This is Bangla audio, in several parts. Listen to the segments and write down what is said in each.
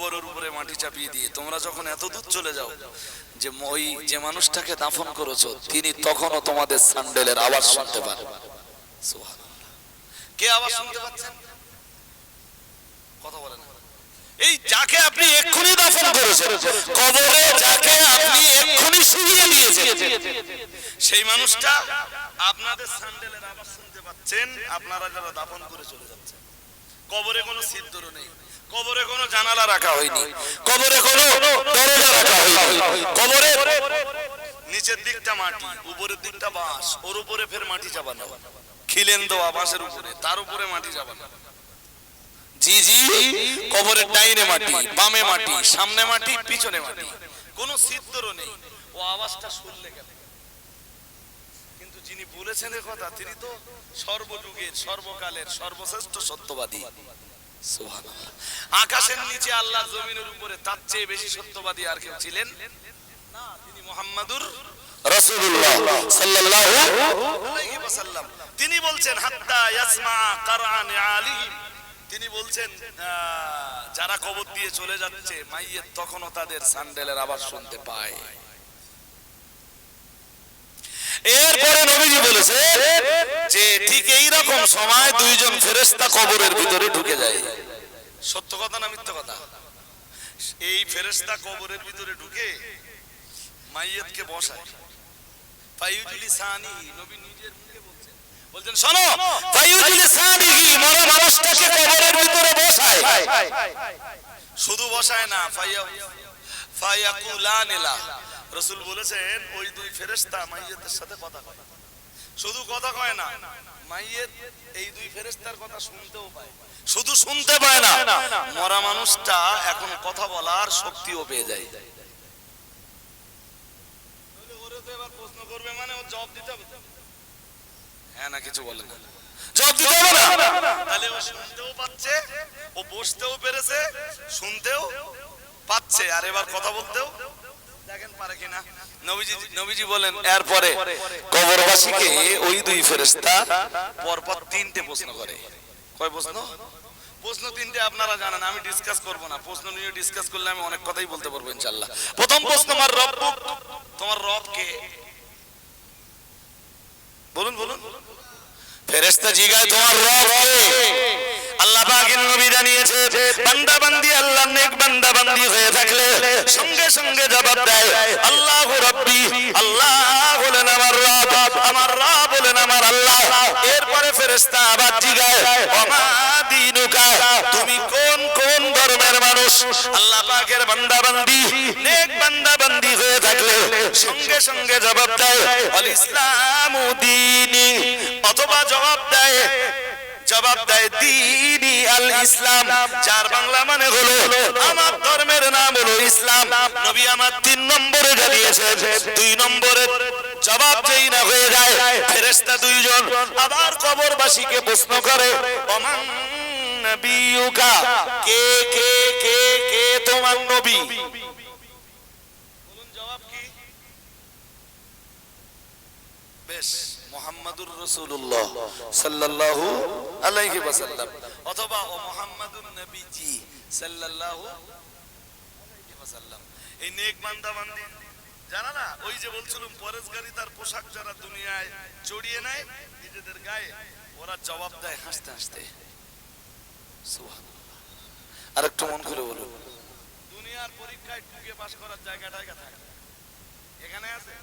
কবরের উপরে মাটি চাপিয়ে দিয়ে, তোমরা যখন এত দূর চলে যাও, যে ওই যে মানুষটাকে দাফন করেছ, তিনি তখনও তোমাদের স্যান্ডেলের আওয়াজ শুনতে সুবহানাল্লাহ। কে আওয়াজ শুনতে পাচ্ছেন? কথা বলে না। এই যাকে আপনি এক্ষুনি দাফন করেছেন, কবরে যাকে আপনি এক্ষুনি শুইয়ে দিয়েছেন, সেই মানুষটা আপনাদের স্যান্ডেলের আওয়াজ শুনতে পাচ্ছেন, আপনারা যারা দাফন করে চলে যাচ্ছেন। কবরে কোনো সিদ্ধর নেই। কবরে কোনো জানালা রাখা হয়নি। কবরে কোনো দরজা রাখা হয়নি। কবরে নিচের দিকটা মাটি, উপরের দিকটা বাঁশ, ওর উপরে ফের মাটি চাপানো। খিলেন দেওয়া বাঁশের উপরে, তার উপরে মাটি চাপানো। জি জি, কবরের ডাইনে মাটি, বামে মাটি, সামনে মাটি, পিছনে মাটি। কোনো সিদ্ধর নেই। ও আওয়াজটা শুনলে গেল কিন্তু যিনি বলেছেন এ কথা, তিনি তো সর্বযুগের, সর্বকালের, সর্বশ্রেষ্ঠ সত্যবাদী। আকাশের নিচে আল্লাহ জমিনের উপরে তার চেয়ে বেশি সত্যবাদী আর কেউ ছিলেন? না, তিনি মোহাম্মদুর তিনি বলছেন তিনি বলছেন যারা কবর দিয়ে চলে যাচ্ছে, মাইয়ের তখনও তাদের স্যান্ডেলের আওয়াজ শুনতে পায়। এরপরে যে ঠিক সময় দুইজন ফেরেশতা কবরের ভিতরে ঢুকে যায়। সত্য কথা না মিথ্যা কথা? এই ফেরেশতা কবরের ভিতরে ঢুকে বসায়। শুধু বসায় না, ফাইয়া ফায়াকুলানিলা বলেছেন, ওই দুই সাথে কথা কয় শুধু কথা কয় না। মাইয়েত এই দুই ফেরেশতার কথা শুনতেও পায়। শুধু শুনতে পায় না। মরা মানুষটা এখন কথা বলার শক্তিও পেয়ে যায়। এবার প্রশ্ন করবে মানে ও জবাব দিতে হবে। হ্যাঁ না কিছু বলে না। জবাব দিতে হবে না। তাহলে ও শুনতেও পাচ্ছে ও বসতেও পেরেছে শুনতেও পাচ্ছে আর এবার কথা বলতেও দেখেন পারে কিনা। নবীজি নবীজি বলেন এরপরে কবরবাসীকে ওই দুই ফেরেশতা পরপর তিনটে প্রশ্ন করে। কয় প্রশ্ন? প্রশ্ন তিনটে আপনারা জানেন আমি ডিসকাস করব না। প্রশ্ন নিয়ে ডিসকাস করলে আমি অনেক কথাই বলতে পারব ইনশাআল্লাহ। প্রথম প্রশ্ন আমার রব তোমার রব কে? বলুন বলুন। ফেরেশতা জিগায় তোমার রব কে? আল্লাহ পাকের নবী জানিয়েছে বান্দা আল্লাহ নেক বান্দা বান্দি হয়ে থাকলে সঙ্গে সঙ্গে জবাব দেয়, আল্লাহু রাব্বি, আল্লাহ বলেন আমার রব আমার রব বলেন আমার আল্লাহ। এরপরে ফেরেশতা আবার জিগায়, ওমা তুমি কোন কোন ধর্মের মানুষ? আল্লাহ পাকের বান্দা নেক বান্দা বান্দি হয়ে থাকলে সঙ্গে সঙ্গে জবাব দেয় আল ইসলামু দীনি। অথবা জবাব দেয় জবাব দেয় দিনী আল ইসলাম। চার বাংলা মানে হলো, আমার ধর্মের নাম হলো ইসলাম। নবী আমার তিন নম্বরে জানিয়েছে দুই নম্বরে জবাব যেই না হয়ে যায়, ফেরেশতা দুইজন আবার কবরবাসীকে প্রশ্ন করে অমান নবিয়ুকা? কে কে কে কে তোমার নবী? বলুন জবাব কি? বেশ। মোহাম্মদুর রাসূলুল্লাহ সাল্লাল্লাহু আলাইহি ওয়াসাল্লাম। অথবা, ও মোহাম্মদুর নবীজি সাল্লাল্লাহু আলাইহি ওয়াসাল্লাম। এই নেক বান্দা বান্দি জানা না, ওই যে বলছিলাম, পরেশগারি তার পোশাক যারা দুনিয়ায় চড়িয়ে নেয়, নিজেদের গায়ে, ওরা জবাব দেয় হাসতে হাসতে। আর একটু মন করে বলুন। দুনিয়ার পরীক্ষায় টুকে পাশ করার জায়গাটা থাকে। এখানে আছে?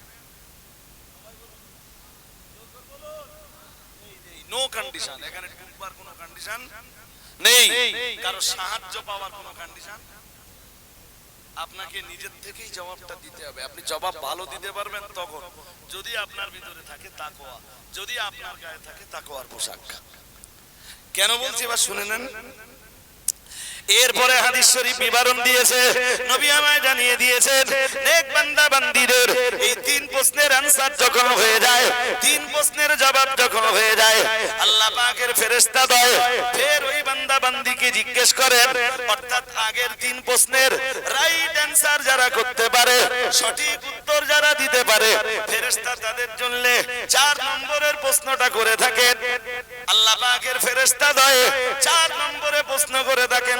নো কন্ডিশন এখানে ঢুকবার কোনো কন্ডিশন নেই। কারও সাহায্য পাওয়ার কোনো কন্ডিশন আপনাকে নিজের থেকেই জবাবটা দিতে হবে। আপনি জবাব ভালো দিতে পারবেন তখন। যদি আপনার ভিতরে থাকে তাকোয়া যদি আপনার গায়ে থাকে তাকোয়ার পোশাক। কেন বলছি এবার শুনে নেন? এরপরে হাদিস শরীফ বিবরণ দিয়েছে, নবী আমায় জানিয়ে দিয়েছেন নেক বান্দা বান্দিদের এই তিন প্রশ্নের আনসার যখন হয়ে যায়, তিন প্রশ্নের জবাব যখন হয়ে যায়, আল্লাহ পাকের ফেরেশতা দয় ফের ওই বান্দা বান্দিকে জিজ্ঞেস করেন, অর্থাৎ আগের তিন প্রশ্নের রাইট অ্যানসার যারা করতে পারে, সঠিক উত্তর যারা দিতে পারে, ফেরেশতা তাদের জন্য চার নম্বরের প্রশ্নটা করে থাকেন। আল্লাহ পাকের ফেরেশতা দয় চার নম্বরে প্রশ্ন করে থাকেন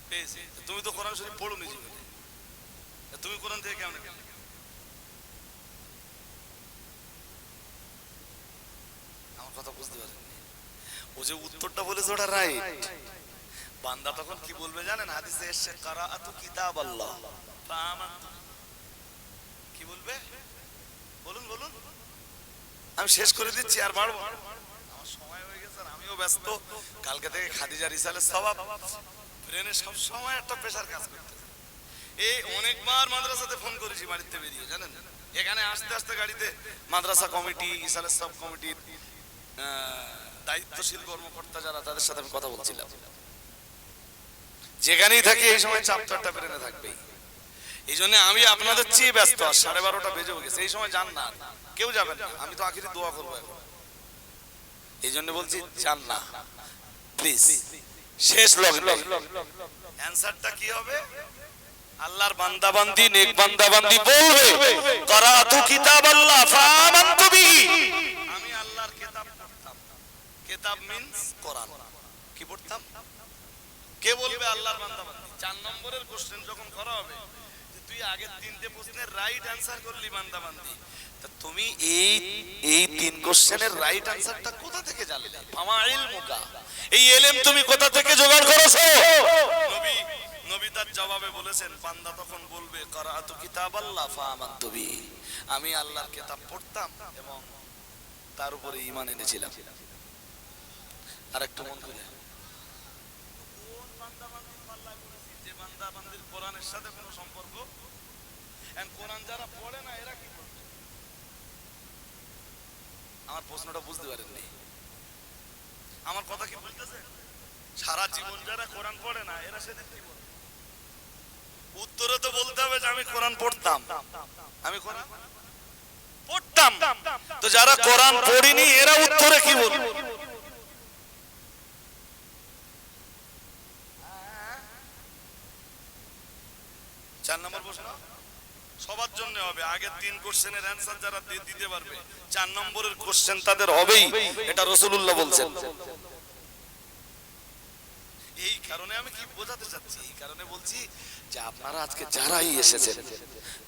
পেয়েছি। তুমি তো কোরআন শরীফ পড়ো নি তুমি কোরআন থেকে কেমন আমার কথা বুঝতে পারেননি। ও যে উত্তরটা বলেছে ওটা রাইট বান্দা তখন কি বলবে জানেন? হাদিসে এসছে, কারাআতু কিতাব আল্লাহ কি বলবে? বলুন বলুন। আমি শেষ করে দিচ্ছি, আর বাড়বো আমার সময় হয়ে গেছে আমিও ব্যস্ত। কালকে থেকে খাদিজা রিসালের স্বভাব। ব্রেনে সব সময় একটা প্রেসার কাজ করতে এই অনেকবার মাদ্রাসাতে ফোন করেছি, বাড়িতে বেরিয়ে, জানেন? এখানে আসতে আসতে গাড়িতে মাদ্রাসা কমিটি, ইসালের সব কমিটির দায়িত্বশীল কর্মকর্তা যারা, তাদের সাথে আমি কথা বলছিলাম। যেখানেই থাকি এই সময় চাপ চারটা ব্রেনে থাকবেই। এই জন্য আমি আপনাদের চেয়ে ব্যস্ত আর সাড়ে বারোটা বেজে গেছে, এই সময় যান না। কেউ যাবেন না, আমি তো আখিরি দোয়া করব এই জন্য বলছি, যান না। প্লিজ শেষ লগ্নে। অ্যানসারটা কি হবে? আল্লাহর বান্দাবান্দি নেক বান্দাবান্দি বলবে করাতু কিতাব আল্লাহ ফামানতু বিহি আমি আল্লাহর কিতাব পড়তাম। কিতাব মিন্স কোরআন। কি পড়তাম? কে বলবে আল্লাহর বান্দাবান্দি? চার নম্বরের কোশ্চেন যখন করা হবে তুই আগের তিনটে প্রশ্নের রাইট করলি বান্দাবান্দি তা তুমি এই এই তিন কোশ্চেনের রাইট কোথা থেকে জানলে? ফামা ইলমুকা। এই তুমি কোথা থেকে জোগাড় করেছ? নবী নবী তার জবাবে বলেছেন, বান্দা তখন বলবে কিতাব আল্লাহ ফামানতু আমি আল্লাহর কিতাব পড়তাম এবং তার উপরে ঈমান এনেছিলাম। আর একটু মন করে কোরআনের সাথে কোনো সম্পর্ক? কোরআন যারা পড়ে না, এরা কি আমার প্রশ্নটা বুঝতে পারেননি। আমার কথা কি বুঝতেছে সারা জীবন যারা কোরআন পড়ে না, এরা সেদিন কি উত্তরে তো বলতে হবে যে, আমি কোরআন পড়তাম। আমি কোরআন? পড়তাম। তো যারা কোরআন পড়িনি, এরা উত্তরে কি বলবে চার নম্বর প্রশ্ন সবার জন্য হবে। আগের তিন কোশ্চেনের যারা দিতে পারবে, চার নম্বরের কোশ্চেন তাদের হবেই, এটা রসুলুল্লাহ বলছেন। এই কারণে আমি কি বোঝাতে চাচ্ছি? এই কারণে বলছি যে আপনারা আজকে যারাই এসেছেন,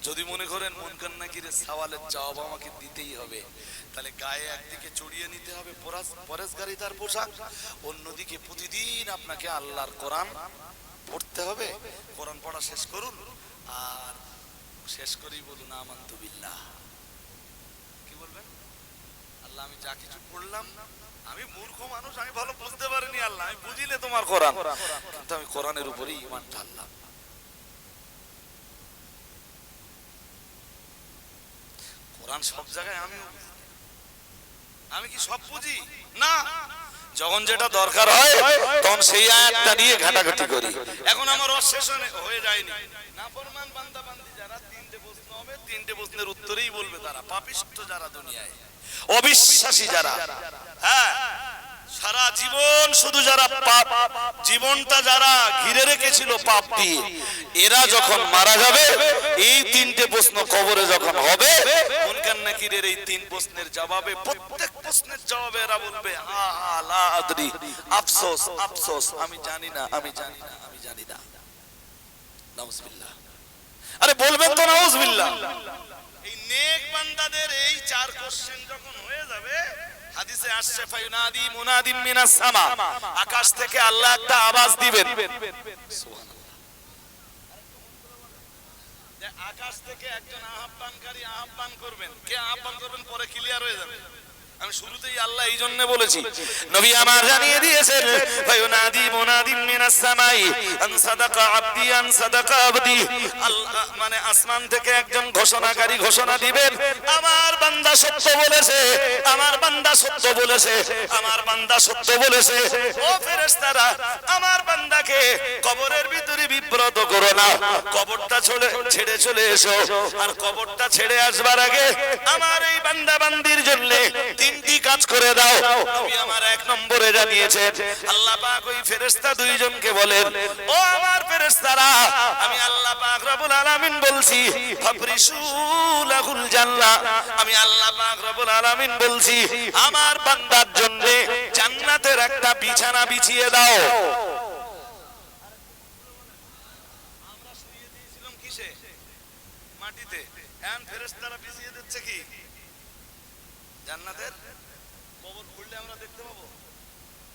যদি মনে করেন মনকান নাকির সওয়ালের জবাব আমাকে দিতেই হবে, তাহলে গায়ে একদিকে চড়িয়ে নিতে হবে পরেশগারিতার পোশাক, অন্যদিকে প্রতিদিন আপনাকে আল্লাহর কোরআন পড়তে হবে। কোরআন পড়া শেষ করুন, আর শেষ করেই বলুন, আমান্তু বিল্লাহ। কি বলবেন? আল্লাহ, আমি যা কিছু পড়লাম আমি মূর্খ মানুষ, আমি ভালো বুঝতে পারিনি, আল্লাহ, আমি বুঝিলে তোমার কোরআন। কিন্তু আমি কোরআনের উপরেই ইমান ঢাললাম। কোরআন সব জায়গায় আমি আমি কি সব বুঝি? না। যখন যেটা দরকার হয়, তখন সেই আয়াতটা নিয়ে ঘাটাঘাটি করি। এখন আমার অশেষ হয়ে যায়নি। যারা তিনটে হবে, তিনটে উত্তরেই বলবে তারা। পাপিষ্ট যারা দুনিয়ায়। অবিশ্বাসী যারা। হ্যাঁ। সারা জীবন শুধু যারা পাপ, জীবনটা যারা ঘিরে রেখেছিল পাপ দিয়ে, এরা যখন মারা যাবে, এই তিনটে প্রশ্ন কবরে যখন হবে আরে বলবেন তো নাউজুবিল্লাহ। এই নেক বান্দাদের এই চার কোশ্চেন যখন হয়ে যাবে হাদিসে আসছে, ফায়ুনাদি মুনাদিম মিনাস সামা। আকাশ থেকে আল্লাহ একটা আওয়াজ দিবেন। আকাশ থেকে একজন আহ্বানকারী আহ্বান করবেন। কে আহ্বান করবেন? পরে ক্লিয়ার হয়ে যাবে। মানে আমার বান্দা সত্য বলেছে, আমার বান্দা সত্য বলেছে, আমার বান্দা সত্য বলেছে। ও ফেরেশতারা, আমার বান্দাকে কবরের ভিতরে বিব্রত করো না, কবরটা ছেড়ে ছেড়ে চলে এসো। আর কবরটা ছেড়ে আসবার আগে আমার এই বান্দা বান্দির জন্য তিনটি কাজ করে দাও। নবী আমার এক নম্বরে জানিয়েছেন, আল্লাহ পাক ওই ফেরেশতা দুইজনকে বলেন, ও আমার ফেরেশতারা, আমি আল্লাহ পাক রব্বুল আলামিন বলছি ফাবরিসু লাহুল জান্নাহ। আমি আল্লাহ পাক রব্বুল আলামিন বলছি, আমার বান্দার জন্য জান্নাতের একটা বিছানা বিছিয়ে দাও। মাটিতে। ফেরেশতারা বিছিয়ে দিচ্ছে কি? জান্নাতের কবর খুললে আমরা দেখতে পাবো।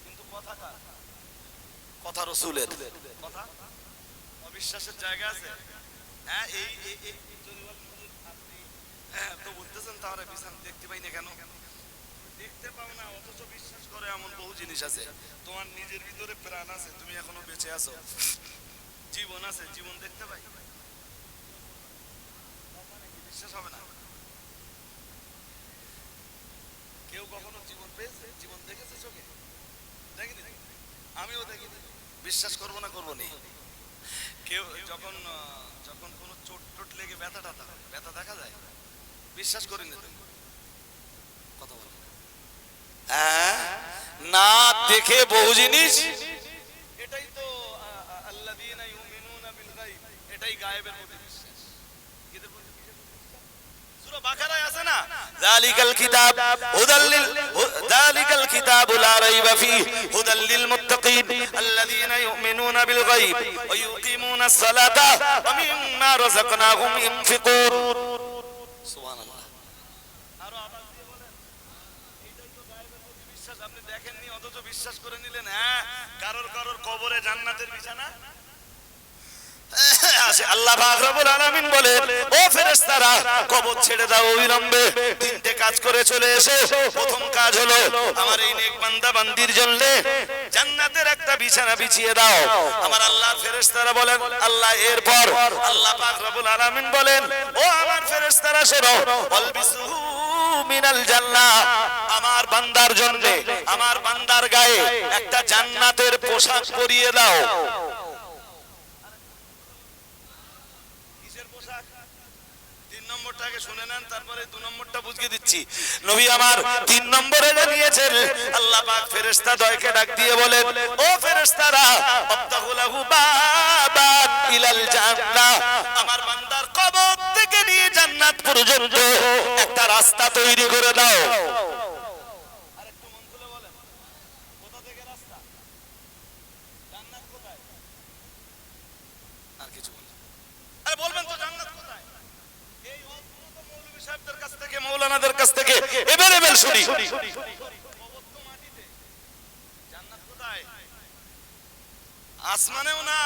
কিন্তু কথা কার? কথা রসুলের। কথা? অবিশ্বাসের জায়গা আছে? হ্যাঁ এই হ্যাঁ তো বলতেছেন তাহলে বিছান দেখতে পাই না কেন? দেখতে পাও না অথচ বিশ্বাস করে এমন বহু জিনিস আছে। তোমার নিজের ভিতরে প্রাণ আছে তুমি এখনও বেঁচে আছো। জীবন আছে জীবন দেখতে পাই। বিশ্বাস হবে না কেউ কখনো জীবন পেয়েছে? জীবন দেখেছে চোখে? দেখিনি? আমিও দেখিনি। বিশ্বাস করব না করব নি? কেউ যখন যখন কোনো চোট টোট লেগে ব্যথা টাথা, ব্যথা দেখা যায়, বিশ্বাস করিনি তুমি কথা বলো। হ্যাঁ? না দেখে বহু জিনিস। এটাই তো গায়ব। এটাই গায়েবের প্রতি বিশ্বাস কিদের প্রতি বিশ্বাস? সূরা বাকারায় আছে না যালিকাল কিতাব হুদাল লিল যালিকাল কিতাবু লা রাইবা ফীহ হুদাল লিল মুত্তাকিন বিশ্বাস করে নিলেন হ্যাঁ? কারোর কারোর কবরে জান্নাতের বিছানা? আল্লাহ আল্লাহ বলেন ও আমার মিনাল আমার বান্দার জন্য, আমার বান্দার গায়ে একটা জান্নাতের পোশাক পরিয়ে দাও কিসের পোশাক তিন নম্বরটাকে শুনে নেন, তারপরে দু নম্বরটা বুঝিয়ে দিচ্ছি। নবী আমার তিন নম্বরে জানিয়েছেন, আল্লাহ পাক ফেরেশতা দয়কে ডাক দিয়ে বলেন, ও ফেরেশতারা আফতাহু বাবান ইলাল জান্নাহ। আমার বান্দার কবর থেকে নিয়ে জান্নাত পর্যন্ত একটা রাস্তা তৈরি করে দাও। আরেকটু মন খুলে বলেন কোথা থেকে রাস্তা জান্নাত কোথায় আর কিছু বলেন আরে বলবেন তো জান্নাত কোথায় এই অদ্ভুত মৌলভী সাহেবদের কাছ থেকে মৌলানাদের কাছ থেকে এবার এবার শুনি? আসমানেও না,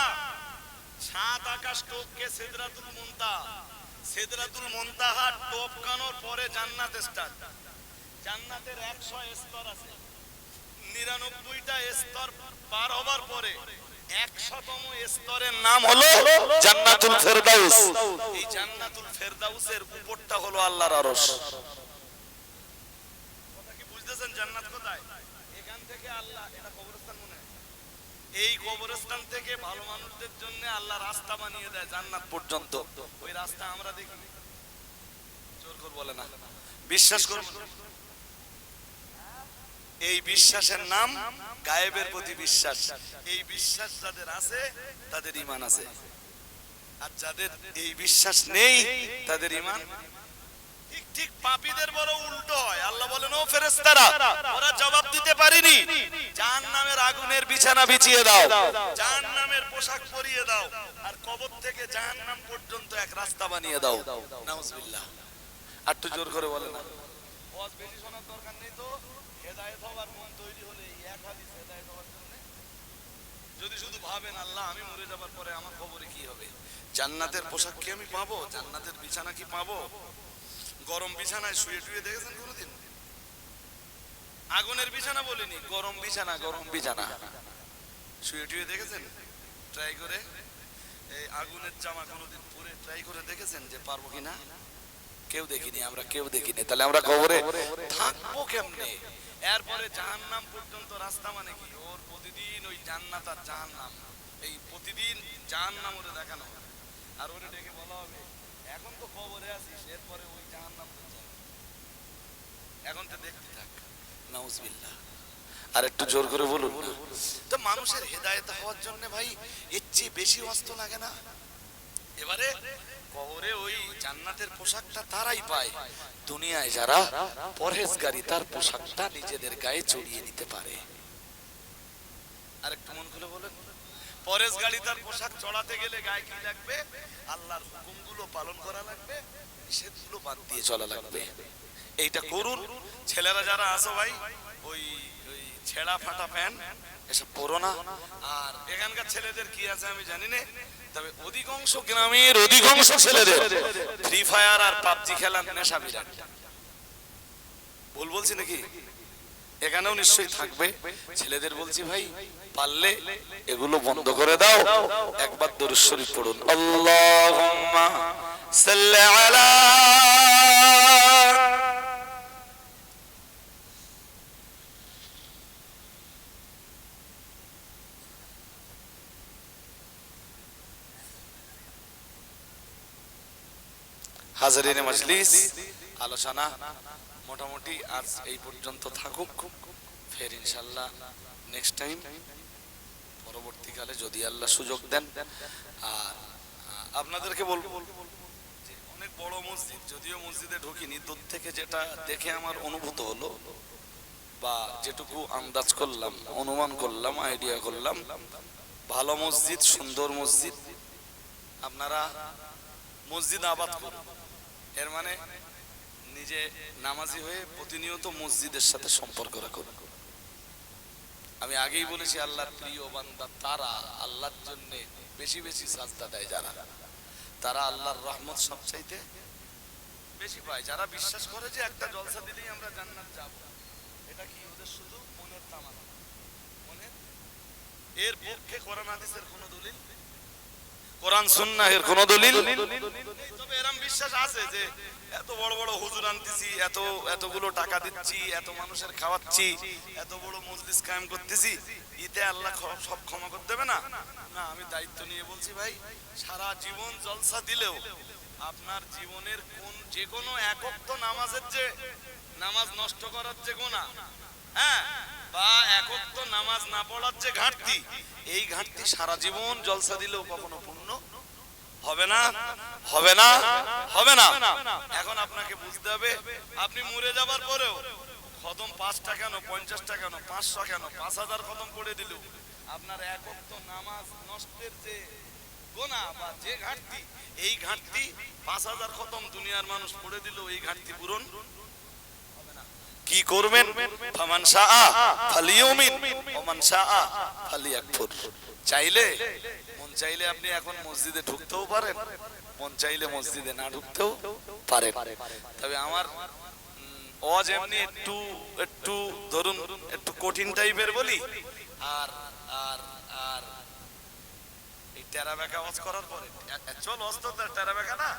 সাত আকাশ টপকে সিদরাতুল মুনতাহা। সিদরাতুল মুনতাহা টপকানোর পরে জান্নাত স্টার্ট জান্নাতের 100 স্তর আছে। নিরানব্বইটা স্তর পার হবার পরে একশতম স্তরের নাম হলো জান্নাতুল ফেরদাউস। এই জান্নাতুল ফেরদাউসের উপরটা হলো আল্লাহর আরশ। জান্নাত কোথায়? এখান থেকে আল্লাহ, এটা কবরস্থান মনে এই কবরস্থান থেকে ভালো মানুষদের জন্য আল্লাহ রাস্তা বানিয়ে দেয় জান্নাত পর্যন্ত। ওই রাস্তা আমরা দেখি। জোর করে বলে না। বিশ্বাস করুন এই বিশ্বাসের নাম গায়েবের প্রতি বিশ্বাস। এই বিশ্বাস যাদের আছে, তাদের ইমান আছে। আর যাদের এই বিশ্বাস নেই, তাদের ইমান ঠিক পাপীদের বড় উল্টো হয়। আল্লাহ বলেন, ও ফেরেশতারা, ওরা জবাব দিতে পারিনি। জাহান্নামের আগুনের বিছানা বিছিয়ে দাও। জাহান্নামের পোশাক পরিয়ে দাও। আর কবর থেকে জাহান্নাম পর্যন্ত এক রাস্তা বানিয়ে দাও। নাউজুবিল্লাহ। আর একটু জোর করে বলে না। ওয়াজ বেশি শোনার দরকার নেই তো। হেদায়েত হওয়ার মন তৈরি হলে এই এক হাদিস হেদায়েত হওয়ার জন্য। যদি শুধু ভাবেন, আল্লাহ, আমি মরে যাবার পরে আমার খবরে কি হবে? জান্নাতের পোশাক কি আমি পাবো? জান্নাতের বিছানা কি পাবো? গরম বিছানায় শুয়ে টুয়ে দেখেছেন কোনোদিন? আগুনের বিছানা বলিনি, গরম বিছানা গরম বিছানা। শুয়ে টুয়ে দেখেছেন? ট্রাই করে এই আগুনের জামা কোনোদিন পরে ট্রাই করে দেখেছেন যে পারব কিনা? কেউ দেখিনি, আমরা কেউ দেখিনি। তাহলে আমরা কবরে থাকব কেমনে? এরপরে জাহান্নাম পর্যন্ত রাস্তা মানে কি? ওর প্রতিদিন ওই জান্নাত আর জাহান্নাম। এই প্রতিদিন জাহান্নাম ওরে দেখানো আর ওরে ডেকে বলা হবে এখন তো কবরে আছিস, এরপরে ওই জাহান্নাম। এখন তো দেখতে থাক। নাউজবিল্লাহ। আর একটু জোর করে বলুন তো মানুষের হেদায়েত হওয়ার জন্য ভাই, এর চেয়ে বেশি অস্ত্র লাগে না। এবারে কবরে ওই জান্নাতের পোশাকটা তারাই পায়। দুনিয়ায় যারা পরহেজগারি, তার পোশাকটা নিজেদের গায়ে চড়িয়ে নিতে পারে। আর একটু মন খুলে বলেন। পরেশগাড়ি তার পোশাক চড়াতে গেলে গায়ে কি লাগবে? আল্লাহর হুকুমগুলো পালন করা লাগবে, নিষেধগুলো বাদ দিয়ে চলা লাগবে। এইটা করুন। ছেলেরা যারা আসো ভাই, ওই ওই ছেঁড়া ফাটা প্যান্ট, এসব পরো না। আর এখানকার ছেলেদের কি আছে আমি জানি না, তবে অধিকাংশ গ্রামের অধিকাংশ ছেলেদের ফ্রি ফায়ার আর পাবজি খেলার নেশা বিরাট। ভুল বলছি নাকি? এখানেও নিশ্চয়ই থাকবে। ছেলেদের বলছি, ভাই, পারলে এগুলো বন্ধ করে দাও। একবার দরুদ পড়ুন। হাজারিনে মজলিস, আলোচনা মোটামুটি আজ এই পর্যন্ত থাকুক। ফের ইনশাল্লাহ নেক্সট টাইম পরবর্তীকালে যদি আল্লাহ সুযোগ দেন। আর আপনাদেরকে বলব অনেক বড় মসজিদ, যদিও মসজিদে ঢুকিনি, দূর থেকে যেটা দেখে আমার অনুভূত হলো বা যেটুকু আন্দাজ করলাম, অনুমান করলাম আইডিয়া করলাম, ভালো মসজিদ, সুন্দর মসজিদ, আপনারা মসজিদ আবাদ করুন। এর মানে নিজে নামাজি হয়ে প্রতিনিয়ত মসজিদের সাথে সম্পর্ক রাখুন। আমি আগেই বলেছি, আল্লাহর প্রিয় বান্দা তারা আল্লাহর জন্য বেশি বেশি সাজদা দেয় যারা। তারা আল্লাহর রহমত সবচাইতে বেশি পায়। যারা বিশ্বাস করে যে একটা জলসা দিলেই আমরা জান্নাত যাব, এটা কি ওদের শুধু মনের তামানা মনের? এর পক্ষে কোরআন, হাদিসের কোনো দলিল? কোরআন সুন্নাহ এর কোন দলিল? তবে এরম বিশ্বাস আছে যে এত বড় বড় হুজুর আনতেছি, এত, এতগুলো টাকা দিচ্ছি, এত মানুষের খাওয়াচ্ছি, এত বড় মজলিস কায়েম করতেছি ইতে আল্লাহ সব ক্ষমা করে দেবে না? না, আমি দায়িত্ব নিয়ে বলছি ভাই, সারা জীবন জলসা দিলেও আপনার জীবনের কোন যে কোনো একক তো নামাজের যে, নামাজ নষ্ট করার যে গোনা হ্যাঁ? বা একক তো নামাজ না পড়ার যে ঘাটতি, এই ঘাটতি সারা জীবন জলসা দিলেও কখনো পূর্ণ হবে না হবে না হবে না। এখন আপনাকে বুঝতে হবে, আপনি মরে যাবার পরেও খতম পাঁচটা কেন, পঞ্চাশটা কেন, পাঁচশো কেন, পাঁচ হাজার খতম করে দিল আপনার একত্র নামাজ নষ্টের যে গোনা বা যে ঘাটতি, এই ঘাটতি পাঁচ হাজার খতম দুনিয়ার মানুষ পড়ে দিল এই ঘাটতি পূরণ কি করবেন? চাইলে, মন চাইলে আপনি এখন মসজিদে ঢুকতেও পারেন, মন চাইলে মসজিদে না ঢুকতেও পারেন। তবে আমার ওয়াজ এমনি একটু একটু ধরুন, একটু কঠিন টাইপের বলি, আর আর আর, এই টেরা বেকা ওয়াজ করার পরে চল ওয়াজ তো টেরা বেকা না।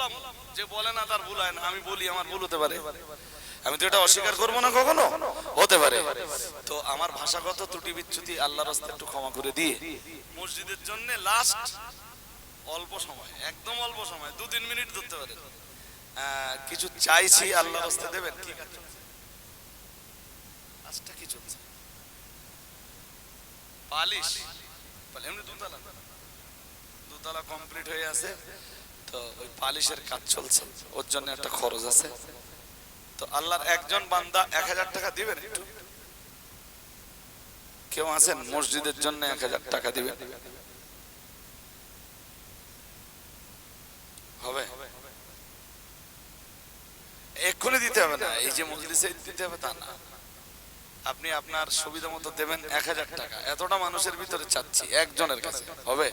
আমি বলে না তার ভুল হয় না, আমি বলি, আমার ভুল হতে পারে। আমি তো এটা অস্বীকার করব না কখনো? হতে পারে। তো আমার ভাষাগত ত্রুটি বিচ্যুতি আল্লাহর রাস্তায় একটু ক্ষমা করে দিয়ে, মসজিদের জন্য লাস্ট অল্প সময়, একদম অল্প সময় দু তিন মিনিট ধরতে পারেন কিছু চাইছি আল্লাহ রাস্তায় দেবেন কি? চলছে? পালিশ। এমনি দুতলা দুতলা কমপ্লিট হয়ে আছে, তো ওই পালিশের কাজ চলছে, ওর জন্য একটা খরচ আছে। তো আল্লাহর একজন বান্দা এক হাজার টাকা দিবেন কেউ আছেন? মসজিদের জন্য এক হাজার টাকা দিবেন? হবে। এক্ষুনি দিতে হবে না, এই যে মজলিসে দিতে হবে তা না। আপনি আপনার সুবিধা মতো দেবেন এক হাজার টাকা। এতটা মানুষের ভিতরে চাচ্ছি, একজনের কাছে। হবে?